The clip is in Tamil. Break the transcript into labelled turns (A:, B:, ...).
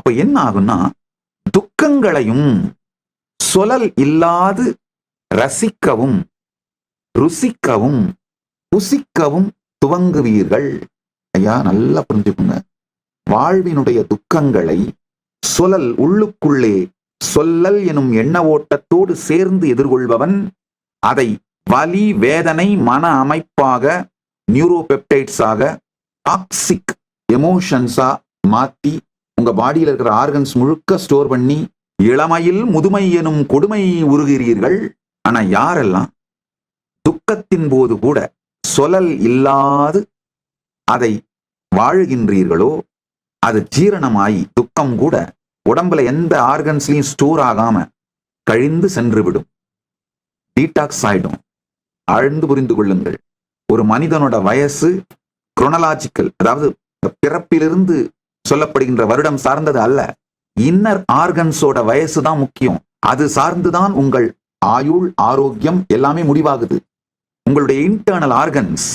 A: அப்ப என்ன ஆகும்னா துக்கங்களையும் சொலல் இல்லாது ரசிக்கவும் ருசிக்கவும் புசிக்கவும் துவங்குவீர்கள். ஐயா நல்லா புரிஞ்சுக்குங்க. வாழ்வினுடைய துக்கங்களை சொலல் உள்ளுக்குள்ளே சொல்லல் எனும் எண்ண ஓட்டத்தோடு சேர்ந்து எதிர்கொள்பவன் அதை வலி வேதனை மன அமைப்பாக நியூரோபெப்டைட்ஸாக டாக்ஸிக் எமோஷன்ஸா மாத்தி உங்க பாடியில் இருக்கிற ஆர்கன்ஸ் முழுக்க ஸ்டோர் பண்ணி இளமையில் முதுமை எனும் கொடுமை உருகிறீர்கள். ஆனா யாரெல்லாம் துக்கத்தின் போது கூட சொலல் இல்லாது அதை வாழுகின்றீர்களோ அது ஜீரணமாயி துக்கம் கூட உடம்புல எந்த ஆர்கன்ஸ்லையும் ஸ்டோர் ஆகாம கழிந்து சென்றுவிடும். டீடாக்ஸ் ஆயிடும். ஆழ்ந்து புரிந்து கொள்ளுங்கள். ஒரு மனிதனோட வயசு குரோனலாஜிக்கல் அதாவது பிறப்பிலிருந்து சொல்லப்படுகின்ற வருடம் சார்ந்தது அல்ல. இன்னர் ஆர்கன்ஸோட வயசு தான் முக்கியம். அது சார்ந்துதான் உங்கள் ஆயுள் ஆரோக்கியம் எல்லாமே முடிவாகுது. உங்களுடைய இன்டர்னல் ஆர்கன்ஸ்